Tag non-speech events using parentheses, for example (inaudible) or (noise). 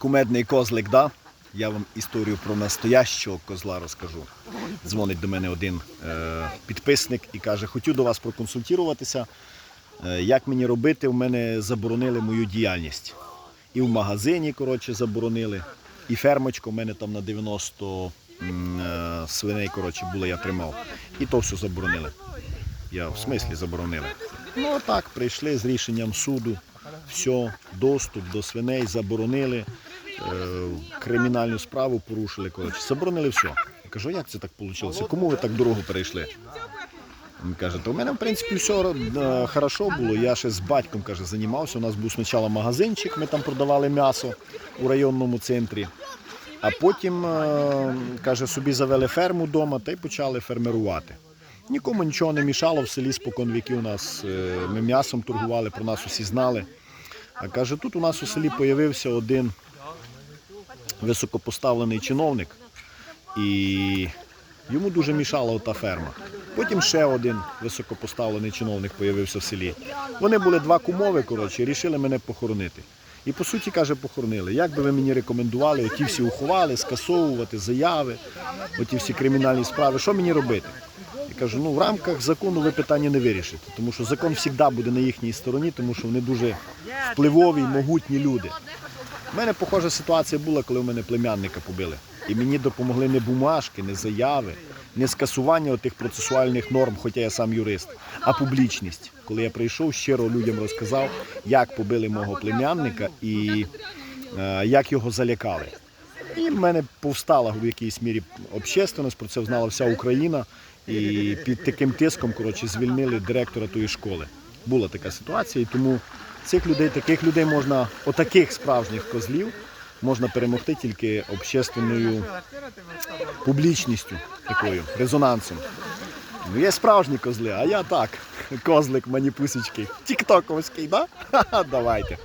кумедний козлик, да? Я вам історію про настоящого козла розкажу. Дзвонить до мене один е, підписник і каже, хотів до вас проконсультуватися. Е, як мені робити, в мене заборонили мою діяльність. І в магазині, коротше, заборонили, і фермочка у мене там на 90 е, свиней, коротше, було, я тримав. І то все заборонили. Я в смислі заборонили. Ну так, прийшли з рішенням суду. Все, доступ до свиней заборонили, кримінальну справу порушили. Коротше, заборонили все. Я кажу, як це так вийшло? Кому ви так дорогу перейшли? Він каже, то в мене в принципі все е, хорошо було. Я ще з батьком каже, займався. У нас був спочатку магазинчик, ми там продавали м'ясо у районному центрі. А потім, е, каже, собі завели ферму вдома та й почали фермерувати. Нікому нічого не мішало в селі спокон віки у нас. е, Ми м'ясом торгували, про нас усі знали. А каже, тут у нас у селі з'явився один високопоставлений чиновник, і йому дуже мішала ота ферма. Потім ще один високопоставлений чиновник з'явився в селі. Вони були два кумови, коротше, і рішили мене похоронити. І по суті, каже, похоронили. Як би ви мені рекомендували, оті всі уховали, скасовувати, заяви, оті всі кримінальні справи, що мені робити? Я кажу, ну в рамках закону ви питання не вирішите, тому що закон завжди буде на їхній стороні, тому що вони дуже впливові, могутні люди. У мене похожа ситуація була, коли у мене племянника побили. І мені допомогли не бумажки, не заяви, не скасування тих процесуальних норм, хоча я сам юрист, а публічність. Коли я прийшов, щиро людям розказав, як побили мого племянника і е, як його залякали. І в мене повстала в якійсь мірі общественність, про це знала вся Україна. І під таким тиском коротше, звільнили директора тої школи. Була така ситуація, і тому цих людей, таких людей можна, отаких справжніх козлів, можна перемогти тільки общественною публічністю, такою, резонансом. Ну, є справжні козли, а я так, козлик маніпусечки, тіктоковський, да? Ха-ха, (laughs) Давайте.